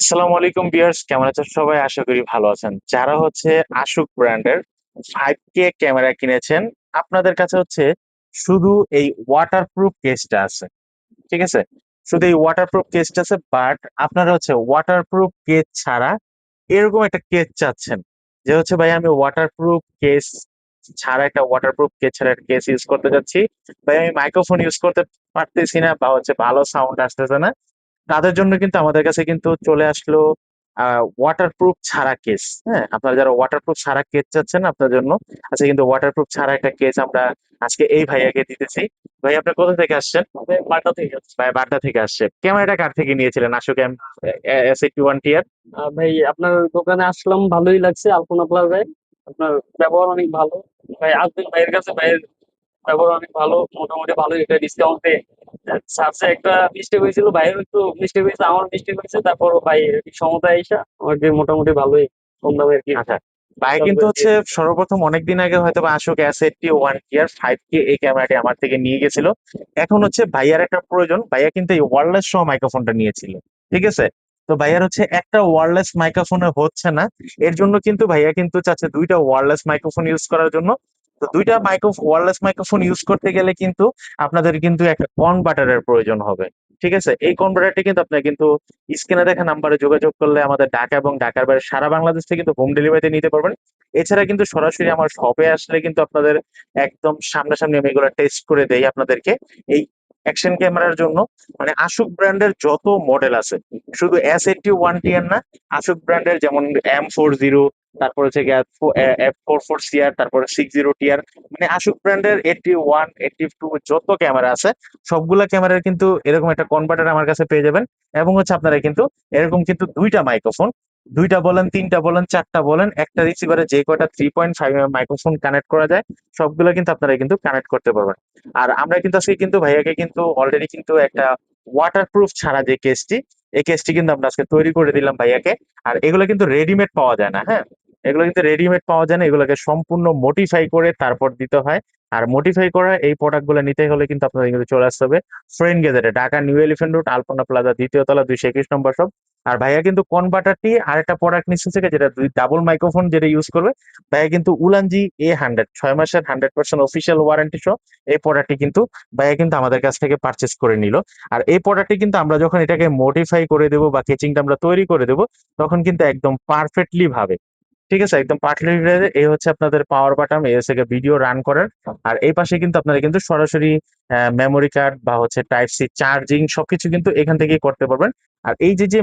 আসসালামু আলাইকুম ভিউয়ার্স, কেমন আছেন সবাই? আশা করি ভালো আছেন। যারা হচ্ছে আশুক ব্র্যান্ডের ফাইভ কে ক্যামেরা কিনেছেন, আপনাদের কাছে হচ্ছে শুধু এই ওয়াটারপ্রুফ কেসটা আছে, ঠিক আছে? শুধু এই ওয়াটারপ্রুফ কেসটা আছে বাট আপনারা হচ্ছে ওয়াটারপ্রুফ কেস ছাড়া এরকম একটা কেস চাচ্ছেন। যে হচ্ছে, ভাই, আমি ওয়াটারপ্রুফ কেস ছাড়া একটা ওয়াটারপ্রুফ কেস ছাড়া একটা কেস ইউজ করতে যাচ্ছি। ভাই, আমি মাইক্রোফোন ইউজ করতে পারতেছি না বা হচ্ছে ভালো সাউন্ড আসতেছে না। তাদের জন্য কিন্তু আমাদের কাছে কিন্তু চলে আসলো ওয়াটারপ্রুফ ছাড়া কেস হ্যাঁ? আপনারা যারা ওয়াটারপ্রুফ ছাড়া কেস চাচ্ছেন আপনার জন্য আজকে কিন্তু ওয়াটারপ্রুফ ছাড়া একটা কেস আমরা আজকে এই ভাইয়াকে দিতেছি। ভাই আপনি কোথা থেকে আসছেন? বাটা থেকে। ভাই বাড্ডা থেকে আসছে। ক্যামেরাটা কার থেকে নিয়েছিলেন? আশুক এস এইটি ওয়ান টিয়ার ভাই আপনার দোকানে আসলাম ভালোই লাগছে। আলপনা প্লাজায় আপনার ব্যবহার অনেক ভালো। ভাই আসবেন ভাইয়ের কাছে ভাইয়ের ব্যবহার অনেক ভালো। মোটামুটি ভালো একটা ডিসকাউন্টে সার্চে একটা মিস্টেক হয়েছিল ভাইয়ের একটু মিস্টেক হয়েছে আমার মিস্টেক হয়েছে তারপর ভাই সমতা আইসা আমাকে মোটামুটি ভালোই কম দামে আর কি আচ্ছা ভাই কিন্তু হচ্ছে সর্বপ্রথম অনেকদিন আগে হয়তো আশুক S eighty one tier five কে এই ক্যামেরাটি আমার থেকে নিয়ে গেছিল। এখন হচ্ছে ভাইয়ার একটা প্রয়োজন ভাইয়া কিন্তু এই ওয়ারলেস সহ মাইক্রোফোনটা নিয়েছিল ঠিক আছে? তো ভাইয়ার হচ্ছে একটা ওয়ারলেস মাইক্রোফোনে হচ্ছে না এর জন্য কিন্তু ভাইয়া কিন্তু চাচ্ছে দুইটা ওয়ারলেস মাইক্রোফোন ইউজ করার জন্য। তো দুইটা মাইক্রো ওয়ারলেস মাইক্রোফোন ইউজ করতে গেলে কিন্তু আপনাদের কিন্তু একটা কনভার্টারের প্রয়োজন হবে। ঠিক আছে? এই কনভার্টারটি কিন্তু আপনার কিন্তু স্ক্রিনে দেখা নাম্বারে যোগাযোগ করলে আমাদের ঢাকা এবং ঢাকার বাইরে সারা বাংলাদেশ থেকে কিন্তু হোম ডেলিভারিতে নিতে পারবেন। এছাড়া কিন্তু সরাসরি আমার শপে আসলে কিন্তু আপনাদের একদম সামনাসামনি আমি এগুলো টেস্ট করে দেই আপনাদেরকে। এই অ্যাকশন ক্যামেরার জন্য মানে আশুক ব্র্যান্ডের যত মডেল আছে, শুধু এস এইটটি ওয়ান টিয়ার না আশুক ব্র্যান্ডের যেমন এম ফোর জিরো তারপর হচ্ছে এফ ফোর ফোর সিআর তারপরে সিক্স জিরো টিয়ার মানে আশুক ব্র্যান্ডের এইটটি ওয়ান এইটটি টু যত ক্যামেরা আছে, সবগুলা ক্যামেরার কিন্তু এরকম একটা কনভার্টার আমার কাছে পেয়ে যাবেন। এবং হচ্ছে আপনারা কিন্তু এরকম কিন্তু দুইটা মাইক্রোফোন দুইটা বলেন, তিনটা বলেন, চারটা বলেন, একটা রিসিভারে যে কয়টা three point five microphone connect করা যায়, সবগুলো কিন্তু আপনারা কিন্তু কানেক্ট করতে পারবেন। আর আমরা কিন্তু আজকে কিন্তু ভাইয়াকে কিন্তু অলরেডি কিন্তু একটা ওয়াটারপ্রুফ ছাড়া যে কেসটি এই কেসটি কিন্তু আমরা আজকে তৈরি করে দিলাম ভাইয়াকে। আর এগুলো কিন্তু রেডিমেড পাওয়া যায় না হ্যাঁ? এগুলো কিন্তু রেডিমেড পাওয়া যায় না, এগুলোকে সম্পূর্ণ মডিফাই করে তারপর দিতে হয়। আর মডিফাই করা এই প্রোডাক্টগুলো নিতে হলে কিন্তু আপনাদের কিন্তু চলে আসতে হবে friend গেজারে Dhaka new elephant road Alpana plaza দ্বিতীয় তলা, দুইশো একুশ নম্বর সব আর ভাইয়া কিন্তু কনভার্টারটি আরেকটা প্রোডাক্ট নিচ্ছে থেকে যেটা দুই ডাবল মাইক্রোফোন যেটা ইউজ করবে, ভাইয়া কিন্তু উলানজি এ হান্ড্রেড ছয় মাসের হান্ড্রেড পার্সেন্ট অফিসিয়াল ওয়ারেন্টি সহ এই প্রোডাক্টটি কিন্তু ভাইয়া কিন্তু আমাদের কাছ থেকে পারচেস করে নিল। আর এই প্রোডাক্টটি কিন্তু আমরা যখন এটাকে মডিফাই করে দেবো বা কেচিংটা আমরা তৈরি করে দেবো, তখন কিন্তু একদম পারফেক্টলি ভাবে ঠিক আছে, একদম পার্টলি এই হচ্ছে আপনাদের পাওয়ার বাটন এই হচ্ছে ভিডিও রান করার। আর এই পাশে কিন্তু আপনারা কিন্তু সরাসরি মেমোরি কার্ড বা হচ্ছে টাইপ সি চার্জিং সবকিছু কিন্তু এখান থেকেই করতে পারবেন। আর এই যে যে